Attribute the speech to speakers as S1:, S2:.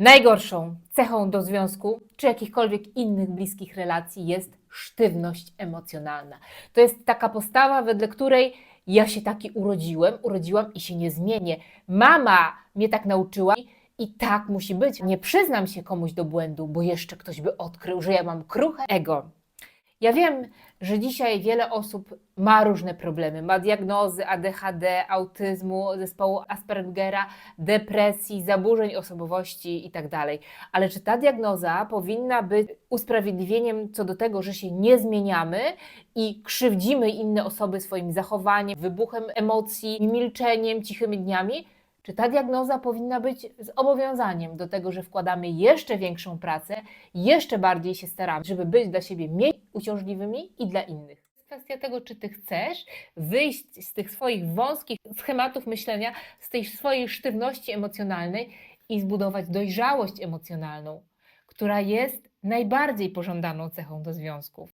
S1: Najgorszą cechą do związku czy jakichkolwiek innych bliskich relacji jest sztywność emocjonalna. To jest taka postawa, wedle której ja się taki urodziłem, urodziłam i się nie zmienię. Mama mnie tak nauczyła i tak musi być. Nie przyznam się komuś do błędu, bo jeszcze ktoś by odkrył, że ja mam kruche ego. Ja wiem, że dzisiaj wiele osób ma różne problemy. Ma diagnozy ADHD, autyzmu, zespołu Aspergera, depresji, zaburzeń osobowości itd. Ale czy ta diagnoza powinna być usprawiedliwieniem co do tego, że się nie zmieniamy i krzywdzimy inne osoby swoim zachowaniem, wybuchem emocji, milczeniem, cichymi dniami? Czy ta diagnoza powinna być zobowiązaniem do tego, że wkładamy jeszcze większą pracę, jeszcze bardziej się staramy, żeby być dla siebie mniej uciążliwymi i dla innych? Kwestia tego, czy ty chcesz wyjść z tych swoich wąskich schematów myślenia, z tej swojej sztywności emocjonalnej i zbudować dojrzałość emocjonalną, która jest najbardziej pożądaną cechą do związków.